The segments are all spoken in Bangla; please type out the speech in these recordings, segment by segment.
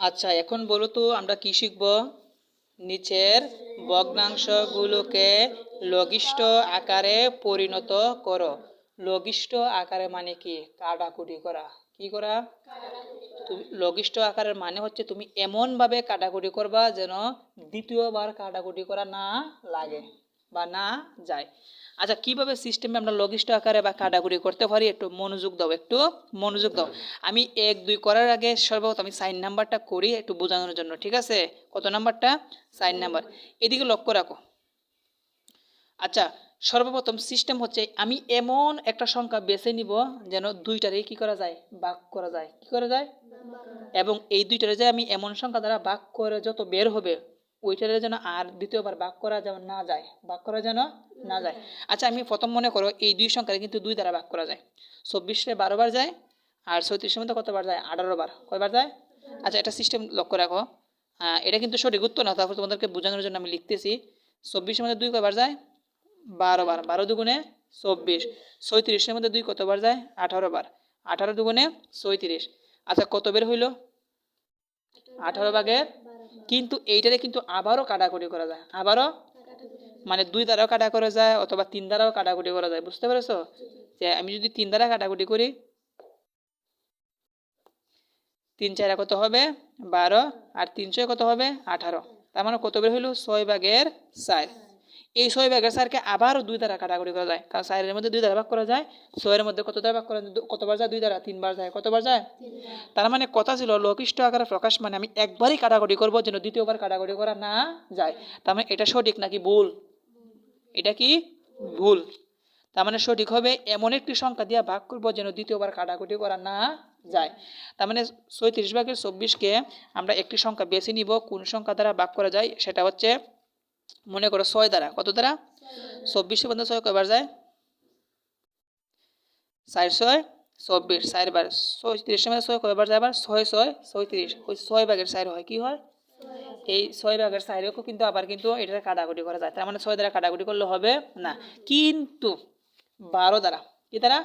আচ্ছা এখন বলো তো, আমরা কি শিখব? নিচের ভগ্নাংশগুলোকে লঘিষ্ঠ আকারে পরিণত করো। লঘিষ্ঠ আকারে মানে কি? কাটাকুটি করা। কি করা? তুমি, লঘিষ্ঠ আকারের মানে হচ্ছে তুমি এমনভাবে কাটাকুটি করবা যেন দ্বিতীয়বার কাটাকুটি করা না লাগে। বা না যায়। আচ্ছা কীভাবে সিস্টেমে আমরা লঘিষ্ঠ আকারে বা কাটাকুটি করতে পারি? একটু মনোযোগ দাও, একটু মনোযোগ দাও। আমি এক, দুই করার আগে সর্বপ্রথম আমি সাইন নাম্বারটা করি একটু বোঝানোর জন্য, ঠিক আছে? কত নাম্বারটা সাইন নাম্বার এদিকে লক্ষ্য রাখো। আচ্ছা সর্বপ্রথম সিস্টেম হচ্ছে আমি এমন একটা সংখ্যা বেছে নিব যেন দুইটারে কি করা যায়? বাক করা যায়। কি করা যায়? এবং এই দুইটারে যে আমি এমন সংখ্যা দ্বারা বাক করে যত বের হবে ওইটারে যেন আর দ্বিতীয়বার ভাগ করা যেন না যায় ভাগ করা যেন না যায়। আচ্ছা আমি প্রথম মনে করো এই দুই সংখ্যারে কিন্তু দুই দ্বারা ভাগ করা যায়। চব্বিশে বারো বার যায় আর ছত্রিশের মধ্যে কতবার যায়? আঠারো বার। কয়বার যায়? আচ্ছা এটা সিস্টেম লক্ষ্য রাখো। এটা কিন্তু সঠিক উত্তর না, তারপর তোমাদেরকে বোঝানোর জন্য আমি লিখতেছি। চব্বিশের মধ্যে দুই কয়বার যায়? বারো বার। বারো দুগুণে চব্বিশ। ছয়ত্রিশের মধ্যে দুই কতবার যায়? আঠারো বার। আঠারো দুগুণে ছয়ত্রিশ। আচ্ছা কত বের হইল? আঠারো ভাগের, কিন্তু এইটারে কিন্তু আবারও কাটাকুটি করা যায়। আবারও? মানে দুই দ্বারাও কাটা করা যায়, অথবা তিন দ্বারাও কাটাকুটি করা যায়। বুঝতে পেরেছ? যে আমি যদি তিন দ্বারা কাটাকুটি করি, তিন চারা কত হবে? বারো। আর তিনশো কত হবে? আঠারো। তার মানে কত বের হইল? ছয় ভাগের চার। এই ছয় ভাগের চারকে আবারও দুই দ্বারা কাটাকুটি করা যায়। কারণ চারের মধ্যে দুই দ্বারা ভাগ করা যায়, ছয়ের মধ্যে কত দ্বারা ভাগ করা? কতবার যায়? দুই দ্বারা, তিনবার যায়। কতবার যায়? তার মানে কথা ছিল লঘিষ্ঠ আকারে প্রকাশ মানে আমি একবারই কাটাকুটি করব যেন দ্বিতীয়বার কাটাকুটি করা না যায়। তার মানে এটা সঠিক নাকি ভুল? এটা কি ভুল? তার মানে সঠিক হবে এমন একটি সংখ্যা দিয়ে ভাগ করব যেন দ্বিতীয়বার কাটাকুটি করা না যায়। তার মানে ছয়ত্রিশ ভাগের চব্বিশকে আমরা একটি সংখ্যা বেছে নিব, কোন সংখ্যা দ্বারা ভাগ করা যায়? সেটা হচ্ছে মনে করো ছয় দ্বারা। কত দ্বারা? চব্বিশের মধ্যে ছয় কয়বার যায়? চার ছয়, চব্বিশ। চারবার ছয়ত্রিশের মধ্যে ছয় কয়বার যায় আবার? ছয় ছয় ছয় ছয়ত্রিশ। ওই ছয় ভাগের চার হয়, কি হয়? এই ছয় ভাগের চাইরেও কিন্তু আবার কিন্তু এটা কাটাকুটি করা যায়। তার মানে ছয় দ্বারা কাটাকুটি করলে হবে না। কিন্তু বারো দ্বারা, কি দ্বারা?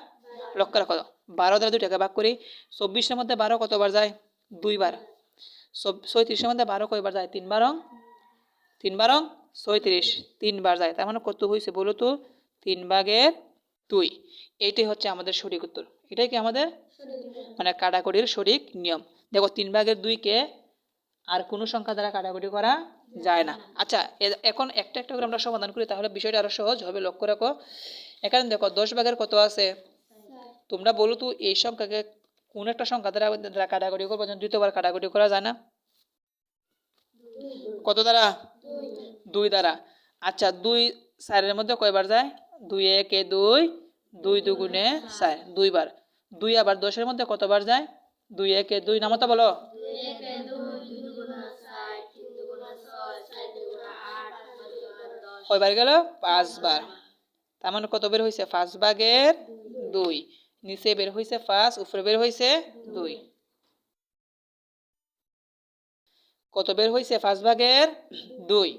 লক্ষ্য রাখো। বারো দ্বারা দুইটাকে ভাগ করি, চব্বিশের মধ্যে বারো কতবার যায়? দুইবার। ছয়ত্রিশের মধ্যে বারো কয়বার যায়? তিন বারং তিন বারং ছয়ত্রিশ তিনবার যায়। তার মানে কত হয়েছে বলো তো? তিন ভাগের দুই। এইটাই হচ্ছে আমাদের সঠিক উত্তর। এটাই কি আমাদের? মানে কাটাকুটির সঠিক নিয়ম। দেখো, তিন ভাগের দুইকে আর কোনো সংখ্যা দ্বারা কাটাকুটি করা যায় না। আচ্ছা এখন একটা একটা করে আমরা সমাধান করি, তাহলে বিষয়টা আরও সহজ হবে। লক্ষ্য রাখো। এখানে দেখো, দশ ভাগের কত আছে? তোমরা বলো তো, এই সংখ্যাকে কোন একটা সংখ্যা দ্বারা দ্বারা কাটাকুটি করব? দ্বিতীয়বার কাটাকুটি করা যায় না। কত দ্বারা? দুই দ্বারা। আচ্ছা দুই চারের মধ্যে কয়বার যায়? দুই একে দুই দুই দুগুণে চার দুইবার। দুই আবার দশের মধ্যে কতবার যায়? দুই একে দুই নামতা বলো। কয়বার গেল? পাঁচবার। তার মানে কত বের হয়েছে পাঁচ ভাগের দুই। নিচে বের হয়েছে পাঁচ উপরে বের হয়েছে দুই। কত বের হয়েছে পাঁচ ভাগের দুই।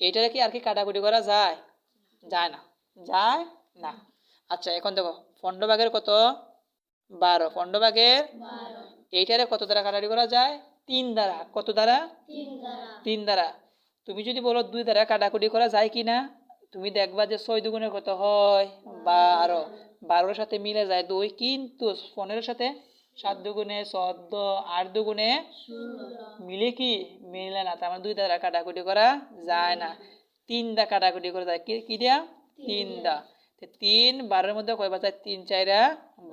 এইটারে কি আর কি কাটাকুটি করা যায়? যায় না। যায় না। আচ্ছা এখন দেখো, পনেরো ভাগের কত? বারো। পনেরো ভাগের এইটারে কত দ্বারা কাটাকুটি করা যায়? তিন দ্বারা। কত দ্বারা? তিন দ্বারা। তুমি যদি বলো দুই দ্বারা কাটাকুটি করা যায় কি না, তুমি দেখবা যে ছয় দুগুণে কত হয়? বারো। বারোর সাথে মিলে যায় দুই। কিন্তু পনেরোর সাথে সাত দুগুণে চোদ্দ আট দুগুণে মিলে কি? মিলে না তার মানে দুই দ্বারা কাটাকুটি করা যায় না। তিন দা কাটাকুটি করা যায়। কি কি দিয়া? তিন দা তিন বারোর মধ্যে কয়বার যায়? তিন চাইরা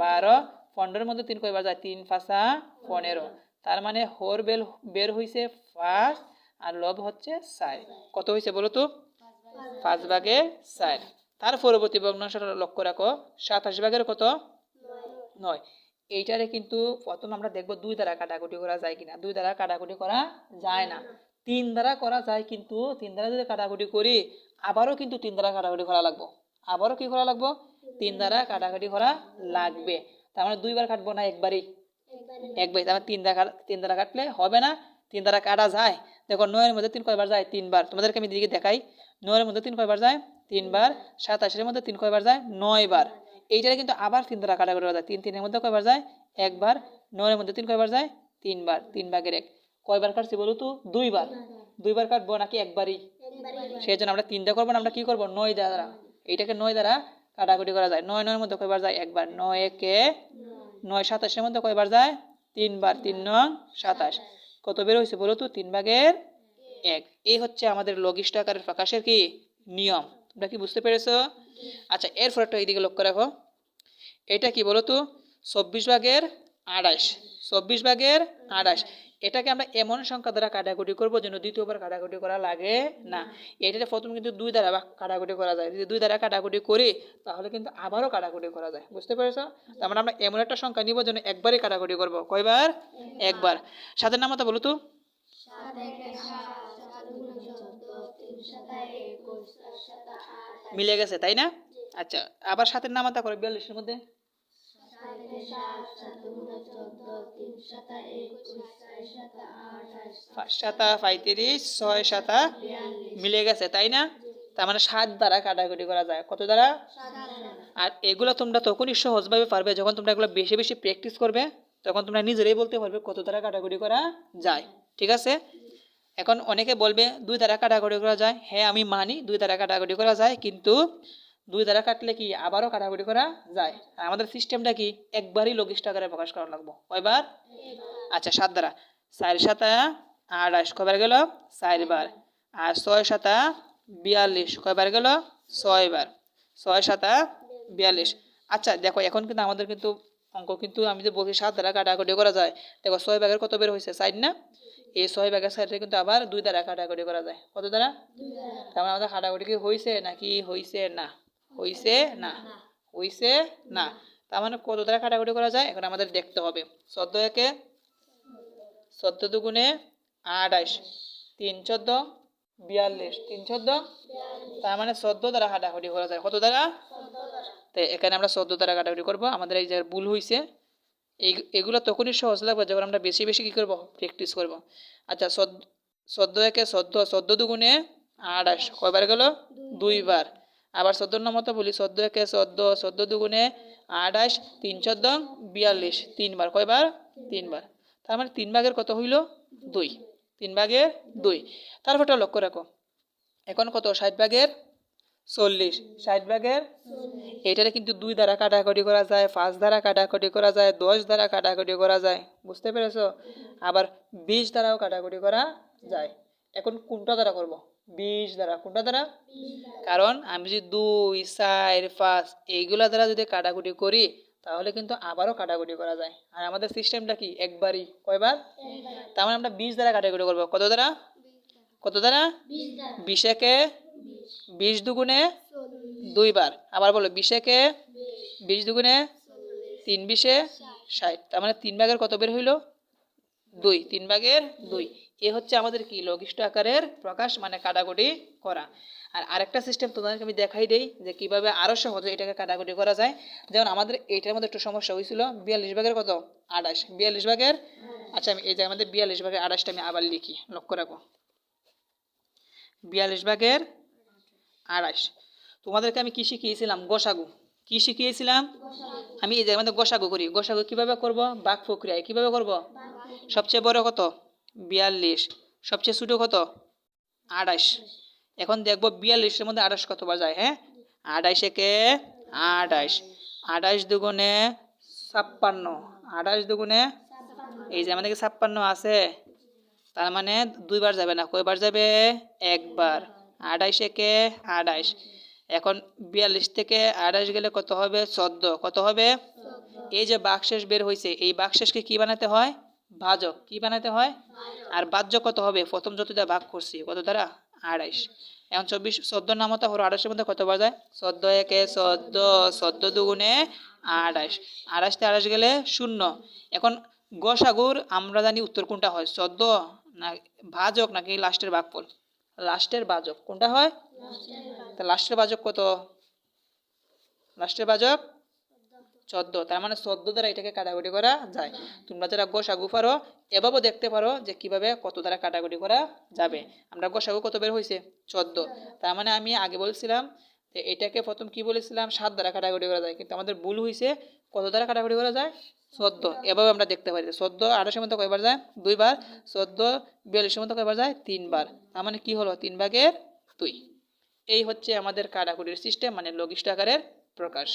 বারো। পনেরোর মধ্যে তিন কয়বার যায়? তিন পাঁচা পনেরো। তার মানে হোর বেল বের হয়েছে পাঁচ আর লব হচ্ছে চার। কত হয়েছে বলো তো? পাঁচ ভাগে চার। তার পরবর্তী ভগ্নাংশটা লক্ষ্য রাখো। সাতাশ ভাগের কত? নয়। এইটারে কিন্তু প্রথম আমরা দেখব দুই দ্বারা কাটাকুটি করা যায় কিনা। দুই দ্বারা কাটাকুটি করা যায় না। তিন দ্বারা করা যায় কিন্তু তিন দ্বারা যদি কাটাকুটি করি আবারও কিন্তু তিন দ্বারা কাটাকুটি করা লাগবো। আবারও কি করা লাগবো? তিন দ্বারা কাটাকুটি করা লাগবে। তার মানে দুইবার কাটবো না একবারই? একবারই। তার মানে তিন দ্বারা তিন দ্বারা কাটলে হবে না তিন দ্বারা কাটা যায়। দেখো নয়ের মধ্যে তিন কয়বার যায়? তিনবার। তোমাদেরকে আমি দিকে দেখাই। নয়ের মধ্যে তিন কয়বার যায়? তিনবার। সাতাশের মধ্যে তিন কয়বার যায়? নয় বার এইটারে কিন্তু আবার তিন দ্বারা কাটাকুটি করা যায়। তিন তিনের মধ্যে কয়বার যায়? একবার। নয়ের মধ্যে তিন কয়বার যায়? তিনবার। তিন ভাগের এক। কয়বার কাটছি বলো তো? দুইবার। দুইবার কাটবো নাকি একবারই? সেই জন্য আমরা তিনটা করব না আমরা কি করব? নয় দ্বারা। এইটাকে নয় দ্বারা কাটাকুটি করা যায়। নয় নয়ের মধ্যে কয়বার যায়? একবার। নয় একে নয় সাতাশের মধ্যে কয়বার যায়? তিনবার। তিন নং সাতাশ। কত বের হয়েছে বলো তো? তিন ভাগের এক। এই হচ্ছে আমাদের লঘিষ্ঠ আকারের প্রকাশের কি? নিয়ম। তোমরা কি বুঝতে পেরেছ? আচ্ছা এরপর একটা এইদিকে লক্ষ্য রাখো। এটা কি বলো তো চব্বিশ ভাগের আড়াইশ। চব্বিশ ভাগের আড়াইশ। এটাকে আমরা এমন সংখ্যা দ্বারা কাটাকুটি করব যেন দ্বিতীয়বার কাটাকুটি করা লাগে না। এটা প্রথম কিন্তু দুই দ্বারা কাটাকুটি করা যায়। যদি দুই দ্বারা কাটাকুটি করি তাহলে কিন্তু আবারও কাটাকুটি করা যায়। বুঝতে পেরেছ? তার মানে আমরা এমন একটা সংখ্যা নিব যেন একবারই কাটাকুটি করব। কয়বার? একবার। সাতের নামতা বলো তো মিলে গেছে তাই না? আচ্ছা আবার সাতের নাম নামাতা করে বিয়াল্লিশের মধ্যে। সাতা পঁয়ত্রিশ ছয় সাতা মিলে গেছে তাই না? তার মানে সাত দ্বারা কাটাকুটি করা যায়। কত দ্বারা? আর এগুলো তোমরা তখনই সহজভাবে পারবে যখন তোমরা এগুলো বেশি বেশি প্র্যাকটিস করবে তখন তোমরা নিজেরাই বলতে পারবে কত দ্বারা কাটাকুটি করা যায়। ঠিক আছে? এখন অনেকে বলবে, দুই দ্বারা কাটাকুটি করা যায়। হ্যাঁ আমি মানি দুই দ্বারা কাটাকুটি করা যায়, কিন্তু দুই দ্বারা কাটলে কি আবারও কাটাকুটি করা যায়? আর আমাদের সিস্টেমটা কি? একবারই লঘিষ্ঠ আকারে প্রকাশ করা লাগবো। কয়বার? আচ্ছা সাত দ্বারা চার সাতা আড়াইশ কয়বার গেল? চারবার। আর ছয় সাতা বিয়াল্লিশ, কয়বার গেল? ছয়বার। ছয় সাতা বিয়াল্লিশ। আচ্ছা দেখো, এখন কিন্তু আমাদের কিন্তু অঙ্ক কিন্তু আমি যে বলছি সাত দ্বারা কাটাকুটি করা যায়। দেখো ছয় ভাগের কত বের হয়েছে? সাইড না? এই ছয় ভাগের সাইডে কিন্তু আবার দুই দ্বারা কাটাকুটি করা যায়। কত দ্বারা? তার মানে আমাদের কাটাকুটি কি হয়েছে নাকি হয়েছে না? হয়েছে না? হয়েছে না? তার মানে কত দ্বারা কাটাকুটি করা যায়? এখন আমাদের দেখতে হবে। চোদ্দ একে চোদ্দ দুগুণে আঠাশ। তিন চোদ্দ, বিয়াল্লিশ। তিন চোদ্দ? তার মানে চোদ্দ দ্বারা কাটাকুটি করা যায়। কত দ্বারা? তো এখানে আমরা চোদ্দ দ্বারা কাটাকুটি করব। আমাদের এই যে ভুল হয়েছে এই, এগুলো তখনই সহজ লাগবে যখন আমরা বেশি বেশি কী করব? প্র্যাকটিস করব। আচ্ছা চোদ্দ চোদ্দ একে চোদ্দ চোদ্দ দুগুণে আঠাশ, কয়বার গেল? দুইবার। আবার চোদ্দোর মতো বলি, চোদ্দ একে চোদ্দ চোদ্দ দুগুণে আঠাশ, তিন চোদ্দ, বিয়াল্লিশ, তিনবার। কয়বার? তিনবার। তার মানে তিন ভাগের কত হইল? দুই। তিন ভাগের দুই। তারপরটা লক্ষ্য রাখো। এখন কত? ষাট ভাগের চল্লিশ। ষাট ভাগের এটারে কিন্তু দুই দ্বারা কাটাকাটি করা যায় পাঁচ দ্বারা কাটাকাটি করা যায় দশ দ্বারা কাটাকাটি করা যায়। বুঝতে পেরেছ? আবার বিশ দ্বারাও কাটাকুটি করা যায়। এখন কোনটা দ্বারা করব? বিশ দ্বারা কোনটা দ্বারা? কারণ আমি যদি দুই চার পাঁচ এইগুলা দ্বারা যদি কাটাকুটি করি তাহলে কিন্তু আবারও কাটাকুটি করা যায়। আর আমাদের সিস্টেমটা কি? একবারই। কয়বার? তার মানে আমরা বিশ দ্বারা কাটাকুটি করব। কত দ্বারা? কত দ্বারা? বিশ একে বিশ দুগুণে দুইবার। আবার বলো, বিশেকে বিশ দুগুণে তিন বিশে ষাট। তার মানে তিন ভাগের কত বের হইল? দুই। তিন ভাগের দুই। এ হচ্ছে আমাদের কি? লঘিষ্ঠ আকারের প্রকাশ মানে কাটাকুটি করা। আর আরেকটা সিস্টেম তোমাদেরকে আমি দেখাই দেই, যে কীভাবে আরও সহজে এটাকে কাটাকুটি করা যায়। যেমন আমাদের এইটার মধ্যে একটু সমস্যা হয়েছিল বিয়াল্লিশ ভাগের কত? আঠাশ। বিয়াল্লিশ ভাগের আচ্ছা আমি এই যে আমাদের বিয়াল্লিশ ভাগের আঠাশটা আমি আবার লিখি। লক্ষ্য রাখো। বিয়াল্লিশ ভাগের আড়াইশ তোমাদেরকে আমি কি শিখিয়েছিলাম? গোসাগু। কি শিখিয়েছিলাম? আমি এই যে আমাদের গোসাগু করি। গোসাগু কীভাবে করব? বাঘ প্রক্রিয়ায় কীভাবে করব? সবচেয়ে বড় কত? বিয়াল্লিশ। সবচেয়ে ছোটো কত? আড়াইশ। এখন দেখব বিয়াল্লিশের মধ্যে আড়াইশ কতবার যায় হ্যাঁ? আড়াইশ একে আড়াইশ। আড়াইশ দুগুণে ছাপ্পান্ন। আড়াইশ দুগুণে এই যে আমাদের ছাপ্পান্ন আছে? তার মানে দুইবার যাবে না। কয়বার যাবে? একবার। আড়াইশ একে আড়াইশ। এখন বিয়াল্লিশ থেকে আড়াইশ গেলে কত হবে? চোদ্দ। কত হবে? এই যে বাকশেষ বের হয়েছে এই বাকশেষকে কি বানাতে হয়? ভাজক। কি বানাতে হয়? আর বাহ্য কত হবে? প্রথম যত দ্বারা ভাগ করছি কত দ্বারা? আড়াইশ। এখন চব্বিশ চোদ্দ নামতা হলো আড়াইশের মধ্যে কত কতবার যায় চোদ্দ একে চোদ্দ চোদ্দ দুগুণে আড়াইশ। আড়াইশতে আড়াইশ গেলে শূন্য। এখন গসাগুর আমরা জানি উত্তর কোনটা হয়? চোদ্দ না ভাজক নাকি লাস্টের ভাগফল লাস্টের বাজক, কোনটা হয়? তা লাস্টের বাজক কত? লাস্টের বাজক চোদ্দ। তার মানে চোদ্দ দ্বারা এটাকে কাটাকুটি করা যায়। তোমরা যারা গোসাগু পারো, এভাবেও দেখতে পারো যে কীভাবে কত দ্বারা কাটাকুটি করা যাবে। আমরা গোসাগু কত বের হয়েছে চোদ্দ। তার মানে আমি আগে বলছিলাম যে এটাকে প্রথম কি বলেছিলাম? সাত দ্বারা কাটাকুটি করা যায়। কিন্তু আমাদের ভুল হয়েছে কত দ্বারা কাটাকুটি করা যায়? চোদ্দ। এভাবে আমরা দেখতে পারি। চোদ্দ আঠাশের মধ্যে কয়বার যায়? দুইবার। চোদ্দ বিয়াল্লিশের মধ্যে কয়বার যায়? তিনবার। তার মানে কী হলো? তিন ভাগের দুই। এই হচ্ছে আমাদের কাটাকুটির সিস্টেম মানে লঘিষ্ঠ আকারের প্রকাশ।